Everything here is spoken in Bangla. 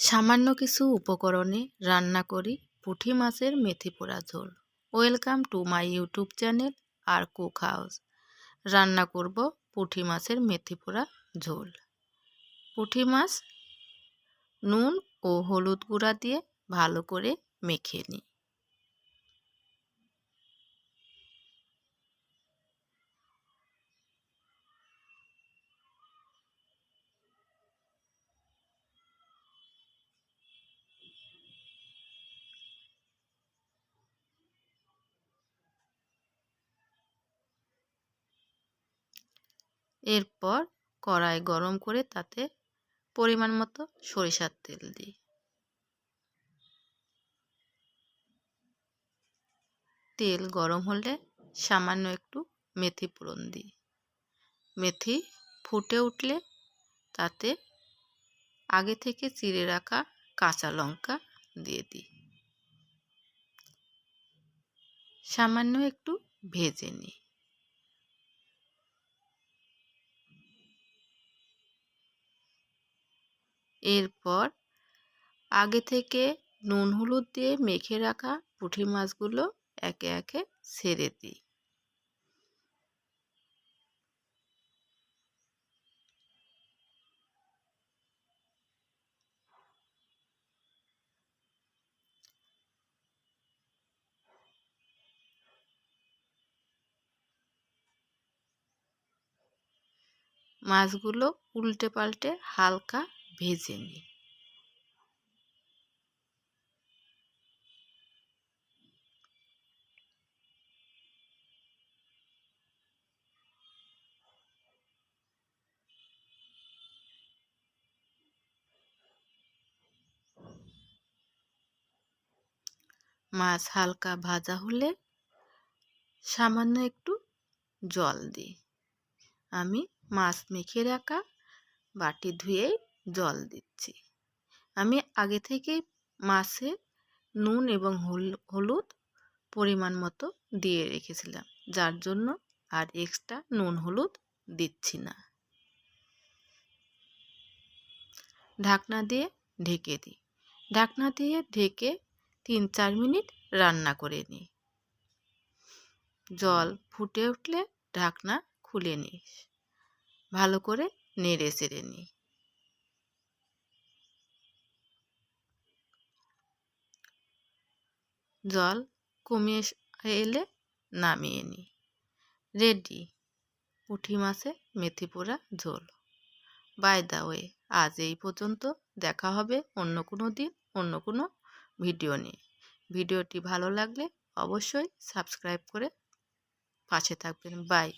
সামান্য কিছু উপকরণে রান্না করি পুঁটি মাছের মেথি পোড়া ঝোল। Welcome to my YouTube channel R cook house রান্না করব পুঁটি মাছের মেথি পোড়া ঝোল। পুঁটি মাছ, নুন ও হলুদ গুঁড়া দিয়ে ভালো করে মেখে নিই। এরপর কড়াই গরম করে তাতে পরিমাণ মতো সরিষার তেল দিই। তেল গরম হলে সামান্য একটু মেথি ফোড়ন দিই। মেথি ফুটে উঠলে তাতে আগে থেকে চিড়ে রাখা কাঁচা লঙ্কা দিয়ে দিই। সামান্য একটু ভেজে নিই। এরপর আগে থেকে নুন হলুদ দিয়ে মেখে রাখা পুঁটি মাছগুলো একে একে ছেড়ে দিই। মাছগুলো উল্টে পাল্টে হালকা ভেজে নিই মাছ হালকা ভাজা হলে সামান্য একটু জল দিই। আমি মাছ মেখে রাখা বাটি ধুয়েই জল দিচ্ছি। আমি আগে থেকে মাছে নুন এবং হলুদ পরিমাণ মতো দিয়ে রেখেছিলাম। যার জন্য আর এক্সট্রা নুন, হলুদ দিচ্ছি না। ঢাকনা দিয়ে ঢেকে দিই। ঢাকনা দিয়ে ঢেকে তিন, চার মিনিট রান্না করে নিই। জল ফুটে উঠলে ঢাকনা খুলে নিই। ভালো করে নেড়ে চেড়ে নিই। জল কমে এলে নামিয়ে নিই। রেডি। পুঁটি মাছে মেথি পোড়া ঝোল। বাই দা ওয়ে আজ এই পর্যন্ত। দেখা হবে অন্য কোনো দিন, অন্য কোনো ভিডিও নিয়ে। ভিডিওটি ভালো লাগলে অবশ্যই সাবস্ক্রাইব করে পাশে থাকবেন। বাই